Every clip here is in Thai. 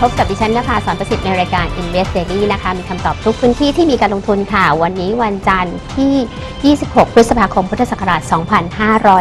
พบกับดิฉันนภาสอนประสิทธิ์ในรายการ Invest Daily นะคะ มีคำตอบทุกพื้นที่ที่มีการลงทุนค่ะ วันนี้วันจันทร์ที่ 26 พฤษภาคม พุทธศักราช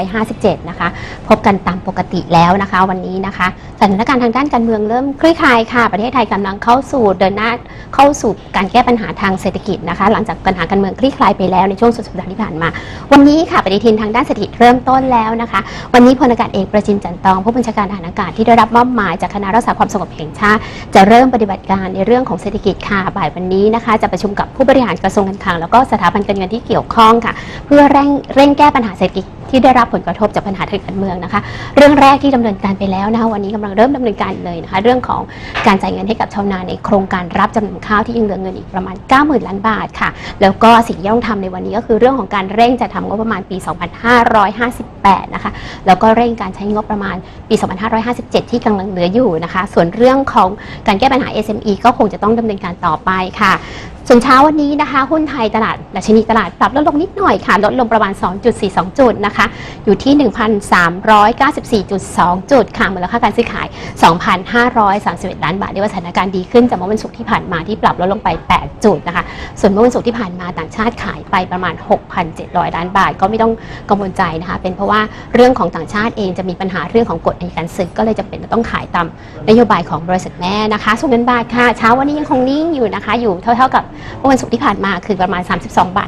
2557 นะคะ พบกันตามปกติแล้วนะคะ วันนี้นะคะ สถานการณ์ทางด้านการเมืองเริ่มคลี่คลายค่ะ ประเทศไทยกำลังเข้าสู่เดินหน้าเข้าสู่การแก้ปัญหาทางเศรษฐกิจนะคะ หลังจากปัญหาการเมืองคลี่คลายไปแล้วในช่วงสุดสัปดาห์ที่ผ่านมา วันนี้ค่ะปฏิทินทางด้านเศรษฐกิจเริ่มต้นแล้วนะคะ วันนี้พลอากาศเอกประจินจันตอง ผู้บัญชาการทหารอากาศที่ได้รับมอบหมายจากคณะรักษาความสงบแห่งชาติจะเริ่มปฏิบัติการในเรื่องของเศรษฐกิจค่ะบ่ายวันนี้นะคะ จะประชุมกับผู้บริหารกระทรวงการคลังแล้วก็สถาบันการเงินที่เกี่ยวข้องค่ะ เพื่อเร่งเร่งแก้ปัญหาเศรษฐกิจที่ได้รับผลกระทบจากปัญหาทางการเมืองนะคะ เรื่องแรกที่ดำเนินการไปแล้วนะคะวันนี้กำลังเริ่มดำเนินการเลยนะคะ เรื่องของการจ่ายเงินให้กับชาวนาในโครงการรับจำนำข้าวที่ยังเหลือเงินอีกประมาณ 90,000 ล้านบาทค่ะ แล้วก็สิ่งที่ต้องทำในวันนี้ก็คือเรื่องของการเร่งจัดทำงบประมาณปี 2558 นะคะ แล้วก็เร่งการใช้งบประมาณปี 2557 ที่กำลังเหลืออยู่นะคะ ส่วนเรื่องของการแก้ปัญหา SME ก็คงจะต้องดำเนินการต่อไปค่ะ ส่วนเช้าวันนี้นะคะหุ้นไทยตลาดดัชนีตลาดปรับลดลงนิดหน่อยค่ะ ลดลงประมาณ 2.42 จุดนะคะ อยู่ที่ 1,394.2 จุดค่ะมูลค่าการซื้อขาย 2,531 ล้านบาทเรียกว่าสถานการณ์ดีขึ้นจากเมื่อวันศุกร์ที่ผ่านมาที่ปรับลดลงไป 8 จุดนะคะ ส่วนเมื่อวันศุกร์ที่ผ่านมาต่างชาติขายไปประมาณ 6,700 ล้านบาท ก็ไม่ต้องกังวลใจนะคะ เป็นเพราะว่าเรื่องของต่างชาติเองจะมีปัญหาเรื่องของกฎในการซื้อก็เลยจะเป็นต้องขายตามนโยบายของบริษัทแม่นะคะส่วนเงินบาทค่ะ เช้าวันนี้ยังคงนิ่งอยู่นะคะ อยู่เท่าๆกับเมื่อวันศุกร์ที่ผ่านมาคือประมาณ 32 บาท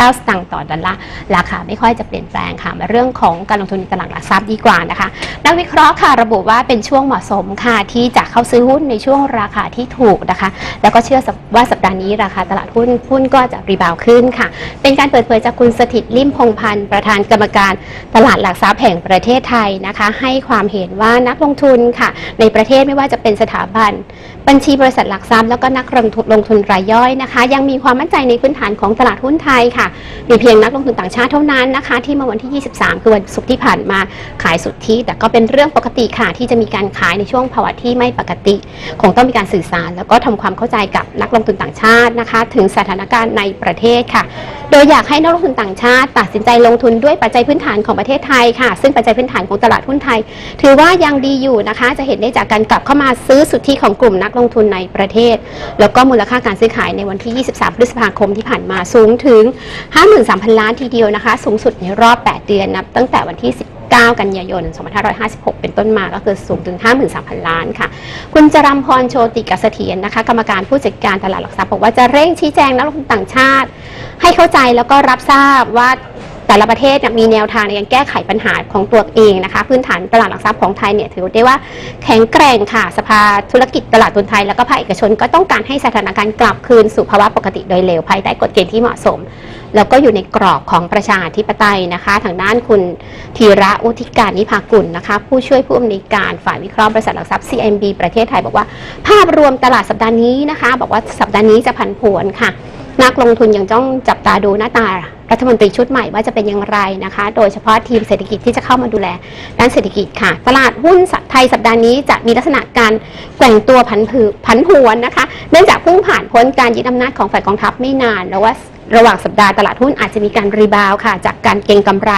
59สตางค์ต่อดอลลาร์ราคาไม่ค่อยจะเปลี่ยนแปลงค่ะมาเรื่องของการลงทุนในตลาดหลักทรัพย์ดีกว่านะคะ นักวิเคราะห์ค่ะระบุว่าเป็นช่วงเหมาะสมค่ะที่จะเข้าซื้อหุ้นในช่วงราคาที่ถูกนะคะ แล้วก็เชื่อว่าสัปดาห์นี้ราคาตลาดหุ้นหุ้นก็จะรีบาวขึ้นค่ะ เป็นการเปิดเผยจากคุณสถิตลิมพงพันธ์ประธานกรรมการตลาดหลักทรัพย์แห่งประเทศไทยนะคะ ให้ความเห็นว่านักลงทุนค่ะ ในประเทศไม่ว่าจะเป็นสถาบัน บัญชีบริษัทหลักทรัพย์แล้วก็นักลงทุนลงทุนรายย่อยนะคะ ยังมีความมั่นใจในพื้นฐานของตลาดหุ้นไทยค่ะ มีเพียงนักลงทุนต่างชาติเท่านั้นนะคะ ที่เมื่อวันที่ 23 คือวันศุกร์ที่ผ่านมาขายสุทธิแต่ก็เป็นเรื่องปกติค่ะ ที่จะมีการขายในช่วงภาวะที่ไม่ปกติ คงต้องมีการสื่อสาร แล้วก็ทำความเข้าใจกับนักลงทุนต่างชาตินะคะ ถึงสถานการณ์ในประเทศค่ะ โดยอยากให้นักลงทุนต่างชาติ ตัดสินใจลงทุนด้วยปัจจัยพื้นฐานของประเทศไทยค่ะ ซึ่งปัจจัยพื้นฐานของตลาดหุ้นไทย ถือว่ายังดีอยู่นะคะ จะเห็นได้จากการกลับเข้ามาซื้อสุทธิของกลุ่มนักลงทุนในประเทศ แล้วก็มูลค่าการซื้อขายในวันที่ 23 พฤษภาคมที่ผ่านมาสูงถึง 53,000 ล้านทีเดียวนะคะ สูงสุดในรอบ 8 เดือนนับตั้งแต่วันที่ 9 กันยายน 2556 เป็นต้นมาก็คือสูงถึง 53,000 ล้านค่ะ คุณจรัมพรโชติกเสถียรนะคะ กรรมการผู้จัดการตลาดหลักทรัพย์บอกว่าจะเร่งชี้แจงนักลงทุนต่างชาติ ให้เข้าใจแล้วก็รับทราบว่า แต่ละประเทศมีแนวทางในการแก้ไขปัญหาของตัวเองนะคะ พื้นฐานตลาดหลักทรัพย์ของไทยเนี่ยถือได้ว่าแข็งแกร่งค่ะสภาธุรกิจตลาดทุนไทย แล้วก็ภาคเอกชนก็ต้องการให้สถานการณ์กลับคืนสู่ภาวะปกติโดยเร็วภายใต้กฎเกณฑ์ที่เหมาะสม แล้วก็อยู่ในกรอบของประชาธิปไตยนะคะ ทางด้านคุณธีระอุทิการนิพากุลนะคะ ผู้ช่วยผู้อำนวยการฝ่ายวิเคราะห์บริษัทหลักทรัพย์ CMB ประเทศไทยบอกว่า ภาพรวมตลาดสัปดาห์นี้นะคะ บอกว่าสัปดาห์นี้จะผันผวนค่ะ นักลงทุนยังต้องจับตาดูหน้าตารัฐมนตรีชุดใหม่ว่าจะเป็นอย่างไรนะคะ โดยเฉพาะทีมเศรษฐกิจที่จะเข้ามาดูแลด้านเศรษฐกิจค่ะ ตลาดหุ้นไทยสัปดาห์นี้จะมีลักษณะการแกว่งตัวผันผืผันผวนนะคะ เนื่องจากเพิ่งผ่านพ้นการยึดอำนาจของฝ่ายกองทัพไม่นานแล้วว่าระหว่างสัปดาห์ตลาดหุ้นอาจจะมีการรีบาวค่ะ จากการเก็งกำไร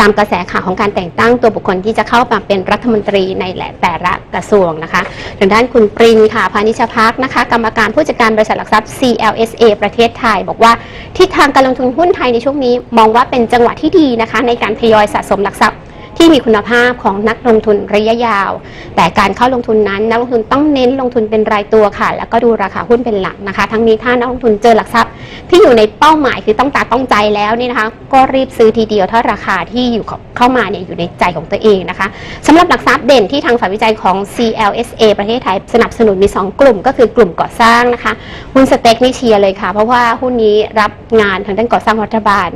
ตามกระแสข่าวของการแต่งตั้งตัวบุคคลที่จะเข้ามาเป็นรัฐมนตรีในแหละแต่ละกระทรวงนะคะทางด้านคุณปรินค่ะพานิชพักนะคะ กรรมการผู้จัดการบริษัทหลักทรัพย์ CLSA ประเทศไทย บอกว่าทิศทางการลงทุนหุ้นไทยในช่วงนี้ มองว่าเป็นจังหวะที่ดีนะคะ ในการทยอยสะสมหลักทรัพย์ ที่มีคุณภาพของนักลงทุนระยะยาว แต่การเข้าลงทุนนั้นนักลงทุนต้องเน้นลงทุนเป็นรายตัวค่ะ แล้วก็ดูราคาหุ้นเป็นหลักนะคะ ทั้งนี้ถ้านักลงทุนเจอหลักทรัพย์ที่อยู่ในเป้าหมายคือต้องตาต้องใจแล้วนี่นะคะ ก็รีบซื้อทีเดียวถ้าราคาที่อยู่เข้ามาเนี่ยอยู่ในใจของตัวเองนะคะสำหรับหลักทรัพย์เด่นที่ทางฝ่ายวิจัยของ CLSA ประเทศไทยสนับสนุนมี 2 กลุ่ม ก็คือกลุ่มก่อสร้างนะคะหุ้นสเต็กนี่เชียร์เลยค่ะ เพราะว่าหุ้นนี้รับงานทางด้านก่อสร้างรัฐบาล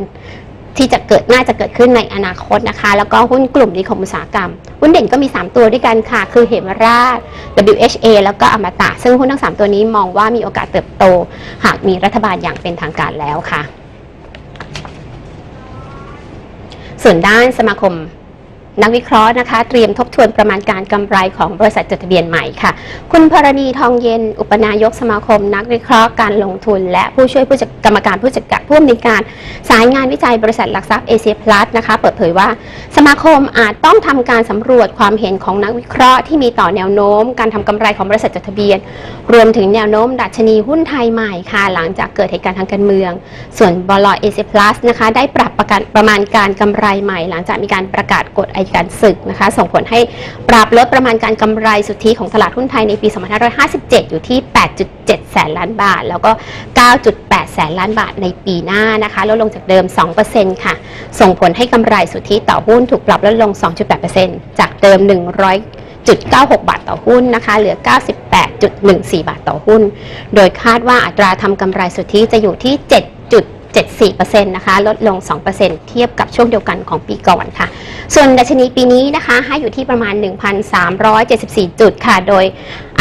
ที่จะเกิดน่าจะเกิดขึ้นในอนาคตนะคะ แล้วก็หุ้นกลุ่มนิคมอุตสาหกรรม หุ้นเด่นก็มี 3 ตัวด้วยกันค่ะ คือเหมราช WHA แล้วก็อมตะ ซึ่งหุ้นทั้ง 3 ตัวนี้มองว่ามีโอกาสเติบโต หากมีรัฐบาลอย่างเป็นทางการแล้วค่ะ ส่วนด้านสมาคม นักวิเคราะห์นะคะ เตรียมทบทวนประมาณการกำไรของบริษัทจดทะเบียนใหม่ค่ะ คุณพรณีทองเย็น อุปนายกสมาคม นักวิเคราะห์การลงทุน และผู้ช่วยผู้จัดกรรมการผู้จัดการผู้อำนวยการ สายงานวิจัยบริษัทหลักทรัพย์เอเชียพลัสนะคะ เปิดเผยว่า สมาคมอาจต้องทำการสำรวจความเห็นของนักวิเคราะห์ที่มีต่อแนวโน้ม การทำกำไรของบริษัทจดทะเบียน รวมถึงแนวโน้มดัชนีหุ้นไทยใหม่ค่ะ หลังจากเกิดเหตุการณ์ทางการเมือง ส่วนบลเอเชียพลัสนะคะได้ปรับประกันประมาณการกำไรใหม่ หลังจากมีการประกาศกฎอการศึกนะคะ ส่งผลให้ปรับลดประมาณการกำไรสุทธิของตลาดหุ้นไทยในปี 2557 อยู่ที่ 8.7 แสนล้านบาท แล้วก็ 9.8 แสนล้านบาทในปีหน้านะคะ ลดลงจากเดิม 2%ค่ะ ส่งผลให้กำไรสุทธิต่อหุ้นถูกปรับลดลง 2.8%จากเดิม 100.96 บาทต่อหุ้นนะคะ เหลือ 98.14 บาทต่อหุ้น โดยคาดว่าอัตราทำกำไรสุทธิจะอยู่ที่ 7 74%นะคะลดลง 2%เทียบกับช่วงเดียวกันของปีก่อนค่ะ ส่วนดัชนีปีนี้นะคะให้อยู่ที่ประมาณ 1,374 จุดค่ะ โดย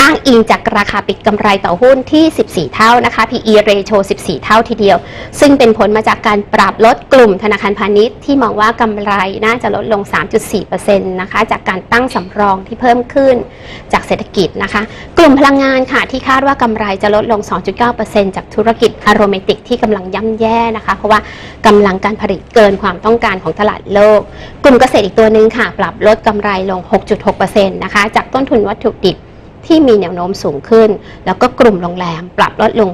อ้างอิงจากราคาปิดกำไรต่อหุ้นที่ 14 เท่านะคะ PE ratio 14 เท่าทีเดียว ซึ่งเป็นผลมาจากการปรับลดกลุ่มธนาคารพาณิชย์ที่มองว่ากำไรน่าจะลดลง 3.4%นะคะจากการตั้งสำรองที่เพิ่มขึ้นจากเศรษฐกิจนะคะ กลุ่มพลังงานค่ะที่คาดว่ากำไรจะลดลง 2.9%จากธุรกิจอโรเมติกที่กำลังย่ำแย่นะคะ เพราะว่ากำลังการผลิตเกินความต้องการของตลาดโลก กลุ่มเกษตรอีกตัวหนึ่งค่ะ ปรับลดกำไรลง 6.6%นะคะจากต้นทุนวัตถุดิบ ที่มีแนวโน้มสูงขึ้น แล้วก็กลุ่มโรงแรมปรับลดลง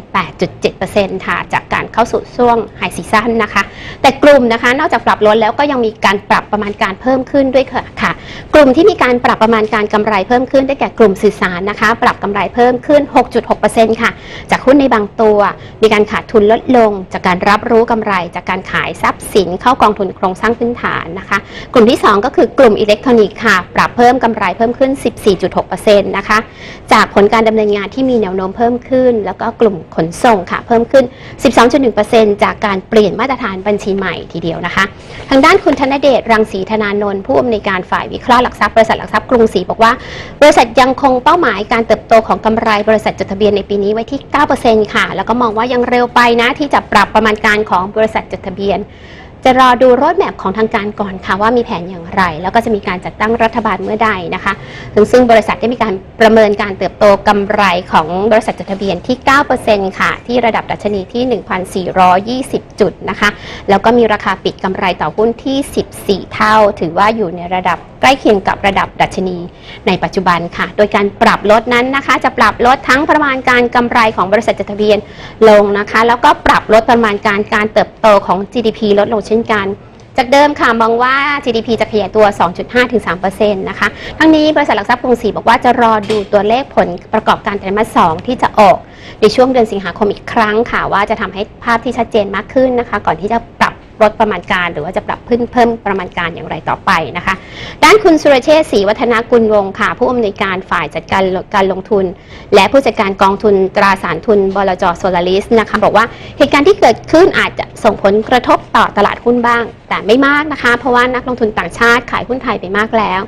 8.7%ค่ะ จากการเข้าสู่ช่วงไฮซีซั่นนะคะ แต่กลุ่มนะคะ นอกจากปรับลดแล้วก็ยังมีการปรับประมาณการเพิ่มขึ้นด้วยค่ะ กลุ่มที่มีการปรับประมาณการกำไรเพิ่มขึ้นได้แก่กลุ่มสื่อสารนะคะ ปรับกำไรเพิ่มขึ้น 6.6%ค่ะ จากหุ้นในบางตัว มีการขาดทุนลดลง จากการรับรู้กำไร จากการขายทรัพย์สินเข้ากองทุนโครงสร้างพื้นฐานนะคะ กลุ่มที่ 2 ก็คือกลุ่มอิเล็กทรอนิกส์ค่ะ ปรับเพิ่มกำไรเพิ่มขึ้น 14.6%นะคะจากผลการดำเนินงานที่มีแนวโน้มเพิ่มขึ้น แล้วก็กลุ่มขนส่งค่ะเพิ่มขึ้น 12.1%จากการเปลี่ยนมาตรฐานบัญชีใหม่ทีเดียวนะคะ ทางด้านคุณธนเดชรังสีธนานนท์ผู้อำนวยการฝ่ายวิเคราะห์หลักทรัพย์บริษัทหลักทรัพย์กรุงศรีบอกว่า บริษัทยังคงเป้าหมายการเติบโตของกำไรบริษัทจดทะเบียนในปีนี้ไว้ที่ 9%ค่ะ แล้วก็มองว่ายังเร็วไปนะที่จะปรับประมาณการของบริษัทจดทะเบียน จะรอดูรดแมพของทางการก่อนค่ะว่ามีแผนอย่างไร แล้วก็จะมีการจัดตั้งรัฐบาลเมื่อใดนะคะซึ่งซึ่งบริษัทได้มีการประเมินการเติบโตกำไรของบริษัทจดทะเบียนที่ 9%ค่ะ ที่ระดับดัชนีที่ 1,420 จุดนะคะแล้วก็มีราคาปิดกำไรต่อหุ้นที่ 14 เท่า ถือว่าอยู่ในระดับใกล้เคียงกับระดับดัชนีในปัจจุบันค่ะ โดยการปรับลดนั้นนะคะ จะปรับลดทั้งประมาณการกำไรของบริษัทจดทะเบียนลงนะคะ แล้วก็ปรับลดประมาณการการเติบโตของ GDP ลดลงเช่นกัน จากเดิมค่ะมองว่า GDP จะขยายตัว 2.5-3%นะคะ ทั้งนี้บริษัทหลักทรัพย์กรุงศรีบอกว่าจะรอดูตัวเลขผลประกอบการไตรมาส 2 ที่จะออกในช่วงเดือนสิงหาคมอีกครั้งค่ะ ว่าจะทำให้ภาพที่ชัดเจนมากขึ้นนะคะ ก่อนที่จะ ลดประมาณการ หรือว่าจะปรับเพิ่มประมาณการอย่างไรต่อไปนะคะ ด้านคุณสุรเชษศรีวัฒนากุลวงศ์ค่ะ ผู้อำนวยการฝ่ายจัดการการลงทุน และผู้จัดการกองทุนตราสารทุนบลจโซลาริสนะคะบอกว่าเหตุการณ์ที่เกิดขึ้นอาจจะส่งผลกระทบต่อตลาดหุ้นบ้าง แต่ไม่มากนะคะ เพราะว่านักลงทุนต่างชาติขายหุ้นไทยไปมากแล้ว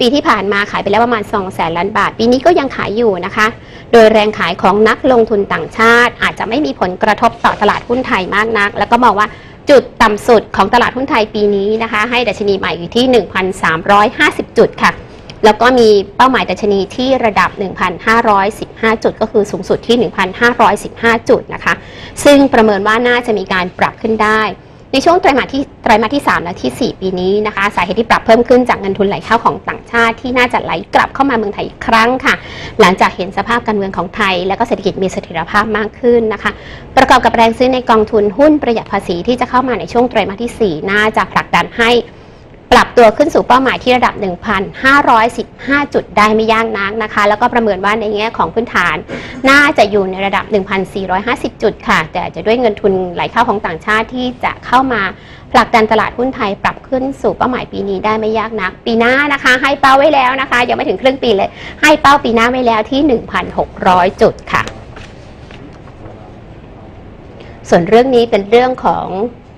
ปีที่ผ่านมาขายไปแล้วประมาณ2แสนล้านบาท ปีนี้ก็ยังขายอยู่นะคะ โดยแรงขายของนักลงทุนต่างชาติ อาจจะไม่มีผลกระทบต่อตลาดหุ้นไทยมากนัก แล้วก็มองว่า จุดต่ำสุดของตลาดหุ้นไทยปีนี้นะคะ ให้ดัชนีใหม่อยู่ที่ 1,350 จุดค่ะ แล้วก็มีเป้าหมายดัชนีที่ระดับ 1,515 จุด ก็คือสูงสุดที่ 1,515 จุดนะคะ ซึ่งประเมินว่าน่าจะมีการปรับขึ้นได้ ในช่วงไตรมาสที่ไตรมาสที่ 3 และที่ 4 ปีนี้นะคะ สาเหตุที่ปรับเพิ่มขึ้นจากเงินทุนไหลเข้าของต่างชาติที่น่าจะไหลกลับเข้ามาเมืองไทยอีกครั้งค่ะ หลังจากเห็นสภาพการเมืองของไทย และก็เศรษฐกิจมีเสถียรภาพมากขึ้นนะคะ ประกอบกับแรงซื้อในกองทุนหุ้นประหยัดภาษีที่จะเข้ามาในช่วงไตรมาสที่ 4 น่าจะผลักดันให้ ปรับตัวขึ้นสู่เป้าหมายที่ระดับ 1,515 จุดได้ไม่ยากนักนะคะ แล้วก็ประเมินว่าในแง่ของพื้นฐาน น่าจะอยู่ในระดับ 1,450 จุดค่ะ แต่จจะด้วยเงินทุนไหลเข้าของต่างชาติที่จะเข้ามาผลักดันตลาดหุ้นไทยปรับขึ้นสู่เป้าหมายปีนี้ได้ไม่ยากนัก ปีหน้านะคะ ให้เป้าไว้แล้วนะคะ ยังไม่ถึงครึ่งปีเลย ให้เป้าปีหน้าไว้แล้วที่ 1,600 จุดค่ะ ส่วนเรื่องนี้เป็นเรื่องของ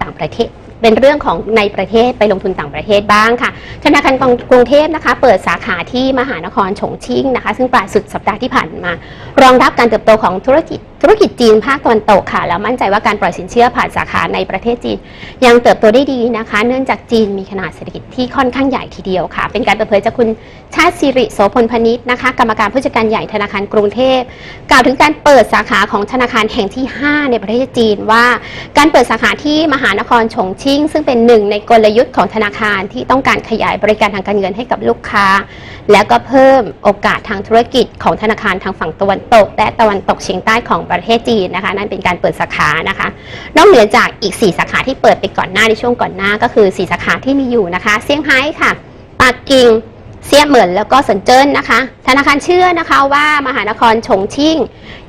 ต่างประเทศ เป็นเรื่องของในประเทศไปลงทุนต่างประเทศบ้างค่ะ ธนาคารกรุงเทพนะคะ เปิดสาขาที่มหานครฉงชิ่งนะคะ ซึ่งปลายสุดสัปดาห์ที่ผ่านมา รองรับการเติบโตของธุรกิจธุรกิจจีนภาคตะวันตกค่ะ แล้วมั่นใจว่าการปล่อยสินเชื่อผ่านสาขาในประเทศจีน ยังเติบโตได้ดีนะคะ เนื่องจากจีนมีขนาดเศรษฐกิจที่ค่อนข้างใหญ่ทีเดียวค่ะ เป็นการเปิดเผยจากคุณชาติสิริโสพลพนิษฐ์นะคะ กรรมการผู้จัดการใหญ่ธนาคารกรุงเทพ กล่าวถึงการเปิดสาขาของธนาคารแห่งที่ 5 ในประเทศจีนว่า การเปิดสาขาที่มหานครฉงชิ่งซึ่งเป็นหนึ่งในกลยุทธ์ของธนาคารที่ต้องการขยายบริการทางการเงินให้กับลูกค้า และก็เพิ่มโอกาสทางธุรกิจของธนาคารทางฝั่งตะวันตก และตะวันตกเฉียงใต้ของประเทศจีนนะคะ นั่นเป็นการเปิดสาขานะคะ นอกเหนือจากอีก 4 สาขาที่เปิดไปก่อนหน้าในช่วงก่อนหน้าก็คือ 4 สาขาที่มีอยู่นะคะเซี่ยงไฮ้ค่ะปักกิ่ง เซียเหมินแล้วก็เซินเจิ้นนะคะ ธนาคารเชื่อนะคะว่ามหานครฉงชิ่ง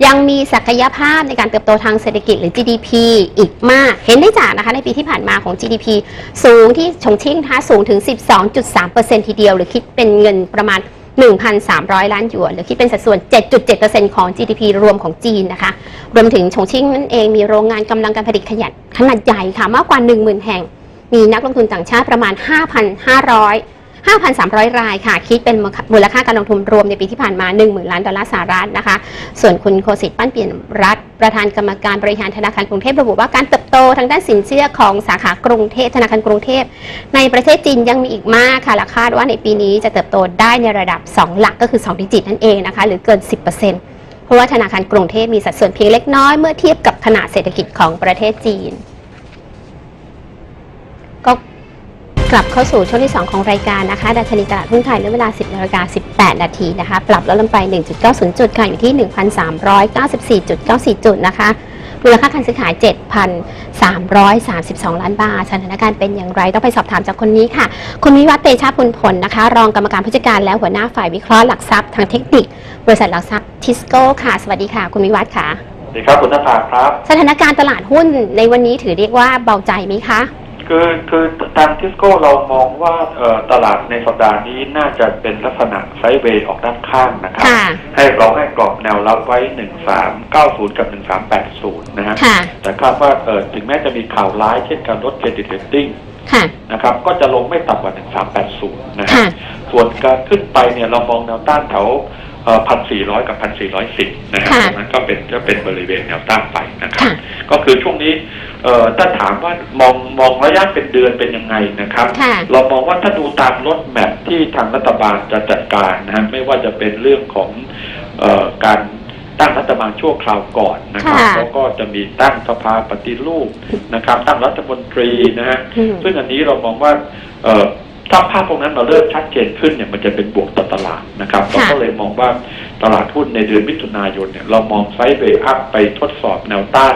ยังมีศักยภาพในการเติบโตทางเศรษฐกิจหรือ GDP อีกมาก เห็นได้จากนะคะในปีที่ผ่านมาของ GDP สูงที่ฉงชิ่งนะคะสูงถึง 12.3%ทีเดียว หรือคิดเป็นเงินประมาณ 1,300 ล้านหยวน หรือคิดเป็นสัดส่วน 7.7%ของ GDP รวมของจีนนะคะ รวมถึงฉงชิ่งนั่นเองมีโรงงานกำลังการผลิตขยะขนาดใหญ่ค่ะมากกว่า 10,000 แห่ง มีนักลงทุนต่างชาติประมาณ 5,500 5,300 รายค่ะ คิดเป็นมูลค่าการลงทุนรวมในปีที่ผ่านมา 10,000 ล้านดอลลาร์สหรัฐนะคะ ส่วนคุณโคสิตปั้นเปลี่ยนรัฐ ประธานกรรมการบริหารธนาคารกรุงเทพระบุว่าการเติบโตทางด้านสินเชื่อของสาขากรุงเทพธนาคารกรุงเทพ ในประเทศจีนยังมีอีกมากค่ะและคาดว่าในปีนี้จะเติบโตได้ในระดับ 2 หลักก็คือ 2 ดิจิตนั่นเองนะคะ หรือเกิน 10%เพราะว่าธนาคารกรุงเทพมีสัดส่วนเพียงเล็กน้อยเมื่อเทียบกับขนาดเศรษฐกิจของประเทศจีนก็ กลับเข้าสู่ช่วงที่ 2 ของรายการนะคะดัชนีตลาดหุ้นไทยในเวลา 10นาฬิกา18 นาทีนะคะ ปรับลดลงไป 1.90 จุดค่ะ อยู่ที่ 1,394.94 จุดนะคะมูลค่าการซื้อขาย 7,332 ล้านบาท สถานการณ์เป็นอย่างไร ต้องไปสอบถามจากคนนี้ค่ะ คุณวิวัฒน์เตชะพุนผลนะคะ รองกรรมการผู้จัดการและหัวหน้าฝ่ายวิเคราะห์หลักทรัพย์ทางเทคนิค บริษัทหลักทรัพย์ทิสโก้ค่ะ สวัสดีค่ะ คุณวิวัฒน์ค่ะ สวัสดีครับคุณนภาครับ สถานการณ์ตลาดหุ้นในวันนี้ถือเรียกว่าเบาใจไหมคะ คือคือทางทิสโก้เรามองว่าเอ่อตลาดในสัปดาห์นี้น่าจะเป็นลักษณะไซด์เวย์ออกด้านข้างนะครับค่ะให้เราให้กรอบแนวรับไว้ 1390 กับ 1380 นะฮะค่ะแต่คาดว่าเอ่อถึงแม้จะมีข่าวร้ายเช่นการลดเครดิตเรตติ้งค่ะนะครับก็จะลงไม่ต่ำกว่า 1380 นะฮะค่ะส่วนการขึ้นไปเนี่ยเรามองแนวต้านแถว พันสี่ร้อยกับพันสี่ร้อยสิบนะฮะค่ะตรงนั้นก็เป็นก็เป็นบริเวณแนวต้านไปนะครับค่ะก็คือช่วงนี้เอ่อถ้าถามว่ามองมองระยะเป็นเดือนเป็นยังไงนะครับค่ะเรามองว่าถ้าดูตามรถแมพที่ทางรัฐบาลจะจัดการนะฮะไม่ว่าจะเป็นเรื่องของเอ่อการตั้งรัฐบาลชั่วคราวก่อนนะครับค่ะแล้วก็จะมีตั้งสภาปฏิรูปนะครับ ตั้งรัฐมนตรีนะฮะอืมซึ่งอันนี้เรามองว่าเอ่อ ถ้าภาพตรงนั้นมาเริ่มชัดเจนขึ้นเนี่ยมันจะเป็นบวกต่อตลาดนะครับเราก็เลยมองว่าตลาดหุ้นในเดือนมิถุนายนเนี่ยเรามองไซด์เวย์อัพไปทดสอบแนวต้าน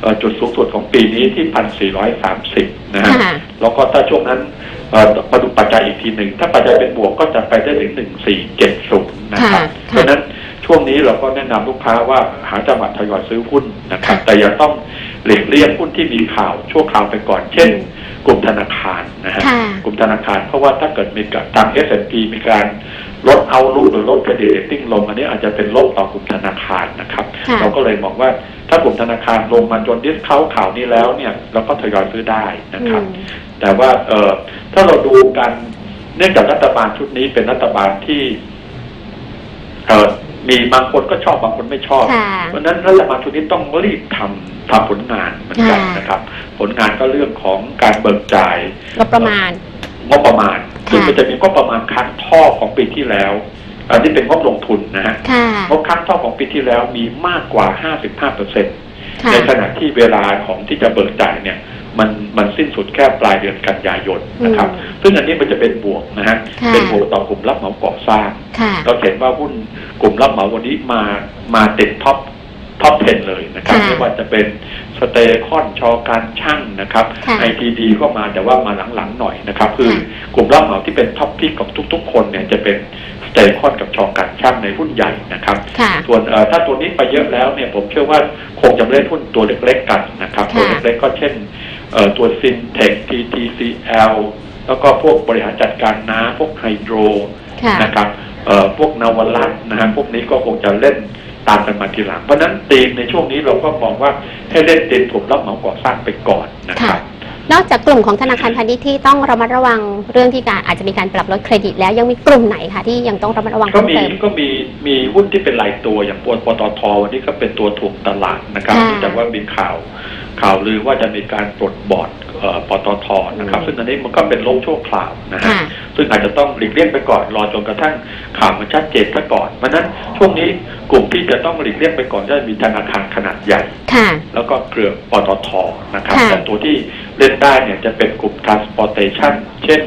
เอ่อจุดสูงสุดของปีนี้ที่พันสี่ร้อยสามสิบนะฮะค่ะแล้วก็ถ้าช่วงนั้นเอ่อมาดูปัจจัยอีกทีหนึ่ง ถ้าปัจจัยเป็นบวกก็จะไปได้ถึงหนึ่งสี่เจ็ดศูนย์นะครับค่ะเพราะฉะนั้นช่วงนี้เราก็แนะนำลูกค้าว่าหาจังหวะทยอยซื้อหุ้นนะครับ แต่อย่าต้อง หลีกเลี่ยงหุ้นที่มีข่าวชั่วคราวไปก่อน เช่น กลุ่มธนาคารนะฮะค่ะกลุ่มธนาคารเพราะว่าถ้าเกิดมีการทาง S&P มีการลดเอาลุกหรือลดเครดิตเรตติ้งลง อันนี้อาจจะเป็นลบต่อกลุ่มธนาคารนะครับค่ะเราก็เลยมองว่าถ้ากลุ่มธนาคารลงมาจนดิสเขาข่าวนี้แล้วเนี่ยเราก็ทยอยซื้อได้นะครับอืมแต่ว่าเออถ้าเราดูกันเนื่องจากรัฐบาลชุดนี้เป็นรัฐบาลที่เออ มีบางคนก็ชอบบางคนไม่ชอบ ค่ะเพราะฉะนั้นรัฐบาลชุดนี้ต้องรีบทำทำผลงานเหมือนกันค่ะ นะครับ ผลงานก็เรื่องของการเบิกจ่ายงบประมาณ งบประมาณค่ะคือมันจะมีงบประมาณค้างท่อของปีที่แล้ว อันนี้เป็นงบลงทุนนะฮะค่ะ งบค้างท่อของปีที่แล้วมีมากกว่า 55เปอร์เซ็นต์ค่ะ ในขณะที่เวลาของที่จะเบิกจ่ายเนี่ย มันมันสิ้นสุดแค่ปลายเดือนกันยายนนะครับอืมซึ่งอันนี้มันจะเป็นบวกนะฮะค่ะเป็นบวกต่อกลุ่มรับเหมาก่อสร้างค่ะเราเห็นว่าหุ้นกลุ่มรับเหมาวันนี้มา มาติดท็อปท็อป 10 เลยนะครับค่ะไม่ว่าจะเป็นสเตคอนชอการช่างนะครับค่ะไอทีดีก็มาแต่ว่ามาหลังๆหน่อยนะครับ คือค่ะกลุ่มรับเหมาที่เป็นท็อปพิกของทุก ๆ คนเนี่ยจะเป็นสเตคอนกับชอการช่างในหุ้นใหญ่นะครับค่ะส่วนเอ่อถ้าตัวนี้ไปเยอะแล้วเนี่ยผมเชื่อว่าคงจะไม่ได้หุ้นตัวเล็กๆกันนะครับค่ะตัวเล็กๆก็เช่นเอ่อ ตัวซินเทค TTCL แล้วก็พวกบริหารจัดการน้ำพวกไฮโดรค่ะนะครับเอ่อพวกนวลัตน์นะฮะพวกนี้ก็คงจะเล่นตามกันมาทีหลัง เพราะฉะนั้นธีมในช่วงนี้เราก็มองว่าให้เล่นตีมกลุ่มรับเหมาก่อสร้างไปก่อนนะครับค่ะ นอกจากกลุ่มของธนาคารพาณิชย์ที่ต้องระมัดระวังเรื่องที่การอาจจะมีการปรับลดเครดิต แล้วยังมีกลุ่มไหนคะที่ยังต้องระมัดระวังก็เพิ่มมีเติม ก็มีมีหุ้นที่เป็นรายตัวอย่างปวปตทวันนี้ก็เป็นตัวถ่วงตลาดนะครับค่ะเนื่องจากว่ามีข่าวข่าวลือว่าจะมีการปลดบอร์ดเอ่อ ปตทนะครับอืมซึ่งอันนี้มันก็เป็นลมชั่วคราวนะฮะค่ะซึ่งอาจจะต้องหลีกเลี่ยงไปก่อนรอจนกระทั่งข่าวมันชัดเจนซะก่อนเพราะฉะนั้นช่วงนี้กลุ่มที่จะต้องหลีกเลี่ยงไปก่อนก็จะมีธนาคารขนาดใหญ่ค่ะแล้วก็เครือปตทนะครับค่ะแต่ตัวที่เล่นได้เนี่ยจะเป็นกลุ่ม transportation เช่น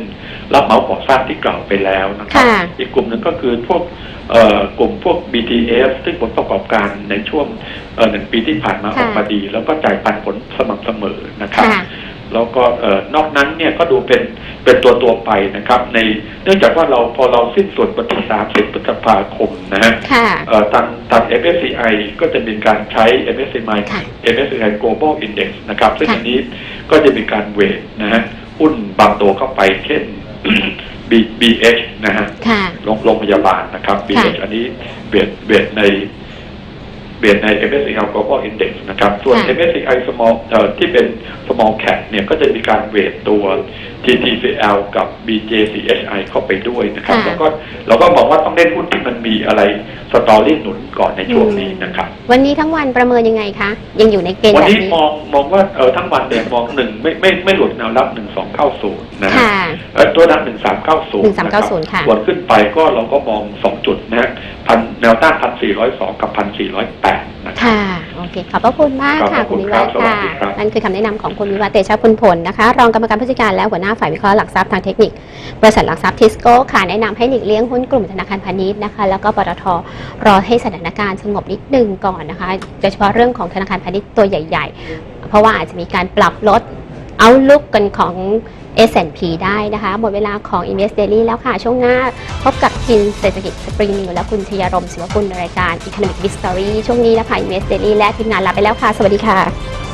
รับเหมาก่อสร้างที่กล่าวไปแล้วนะครับค่ะอีกกลุ่มหนึ่งก็คือพวกเอ่อกลุ่มพวก BTS ซึ่งผลประกอบการในช่วงเอ่อหนึ่งปีที่ผ่านมาอค่ะอกมาดี แล้วก็จ่ายปันผลสม่ำเสมอนะครับค่ะ แล้วก็เอ่อนอกนั้นเนี่ยก็ดูเป็นเป็นตัวตัวๆไปนะครับ ในเนื่องจากว่าเราพอเราสิ้นสุดวันที่ 30พฤษภาคมนะฮะค่ะเอ่อทางทาง MSCI ก็จะมีการใช้ MSCI ค่ะ MSCI Global Index นะครับ ซึ่งค่ะอันนี้ก็จะมีการเวทนะฮะหุ้นบางตัวเข้าไปเช่น B BH นะฮะค่ะโรงโรงพยาบาลนะครับ BH ค่ะอันนี้เวทเวทใน เวทใน MSCI Global Index นะครับ ส่วนค่ะ MSCI Small เอ่อที่เป็น Small Cap เนี่ยก็จะมีการเวทตัว TTCL กับ BJCHI เข้าไปด้วยนะครับค่ะแล้วก็เราก็มองว่าต้องเล่นหุ้นที่มันมีอะไรสตอรี่หนุนก่อนในช่วงนี้นะครับ วันนี้ทั้งวันประเมินยังไงคะ ยังอยู่ในเกณฑ์วันแบบนี้นี้มองมองว่าเออทั้งวันเนี่ยมองหนึ่งไม่ไม่ไม่หลุดแนวรับหนึ่งสองเก้าศูนย์นะฮะค่ะเอ่อตัวนั้นหนึ่งสามเก้าศูนย์1390ค่ะส่วนขึ้นไปก็เราก็มองสองจุดนะฮะพันแนวต้านพันสี่ร้อยสองกับพันสี่ร้อยแปดนะครับ ค่ะ โอเค ขอบพระคุณมากขอบค่ะพระคุคุณณวิครัวับฒน์ค่ะสวัสดีครับ นั่นคือคำแนะนำของคุณวิวัฒน์เตชะคุณผลนะคะ รองกรรมการผู้จัดการและหัวหน้าฝ่ายวิเคราะห์หลักทรัพย์ทางเทคนิค บริษัทหลักทรัพย์ทิสโก้ค่ะ แนะนำให้หลีกเลี่ยงหุ้นกลุ่มธนาคารพาณิชย์นะคะ แล้วก็ปตทรอให้สถานการณ์สงบนิดนึงก่อนนะคะ โดยเฉพาะเรื่องของธนาคารพาณิชย์ตัวใหญ่ ๆ เพราะว่าอาจจะมีการปรับลด เอาลุกกันของ S&P ได้นะคะ หมดเวลาของ Invest Daily แล้วค่ะ ช่วงหน้าพบกับกินเศรษฐกิจสปริงนิวและคุณชยารมศิวกุลในรายการ Economic History ช่วงนี้นะคะ Invest Daily และทีมงานลาไปแล้วค่ะ สวัสดีค่ะ